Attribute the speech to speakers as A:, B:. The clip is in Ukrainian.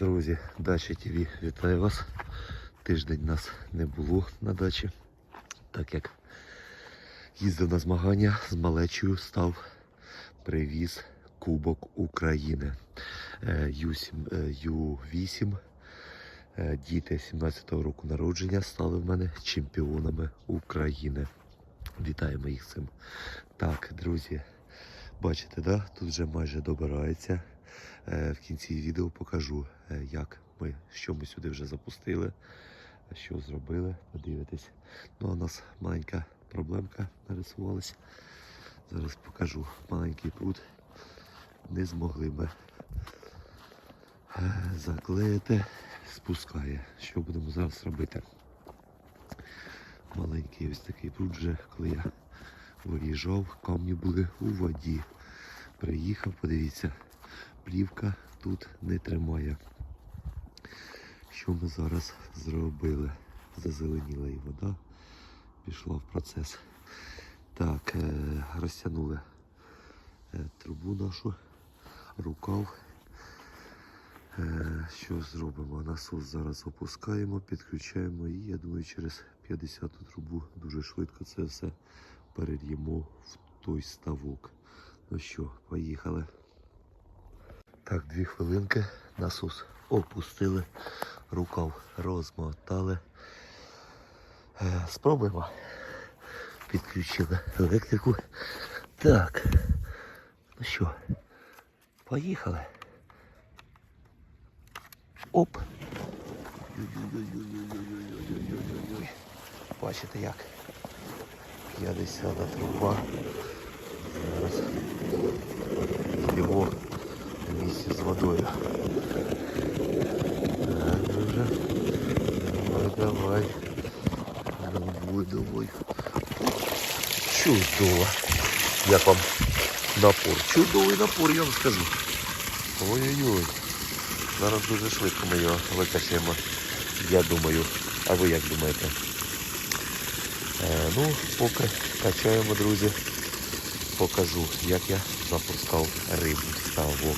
A: Друзі, Дача ТВ, вітаю вас. Тиждень нас не було на дачі, так як їздив на змагання з малечою, став привіз Кубок України Е, Ю7, е, Ю8. Е, Діти 17-го року народження стали в мене чемпіонами України. Вітаємо їх цим. Так, друзі, бачите, да? тут вже майже добирається. Е, В кінці відео покажу, е, як ми, що ми сюди вже запустили, що зробили, подивитесь. Ну, а у нас маленька проблемка нарисувалась. Зараз покажу маленький пруд. Не змогли ми е, заклеїти, спускає. Що будемо зараз робити? Маленький ось такий пруд вже, коли я виїжджав, камні були у воді. Приїхав, подивіться, плівка тут не тримає. Що ми зараз зробили? Зазеленіла і вода, пішла в процес. Так, е, розтягнули е, трубу нашу, рукав. Е, що зробимо? Насос зараз опускаємо, підключаємо і я думаю, через 50 ту трубу дуже швидко це все перельємо в той ставок. Ну що, поїхали. Так, дві хвилинки, насос опустили, рукав розмотали. Е, спробуємо. Підключили електрику. Так, ну що, поїхали. Оп! Бачите як? 50 труба. Водою. Так, друже. Давай, давай. Давай, давай. Чудово. Як вам напор? Чудовий напор, я вам скажу. Ой-ой-ой. Зараз дуже швидко ми його викачаємо. Я думаю. А ви як думаєте? Е, ну, поки качаємо, друзі, покажу, як я запускав рибу ставок.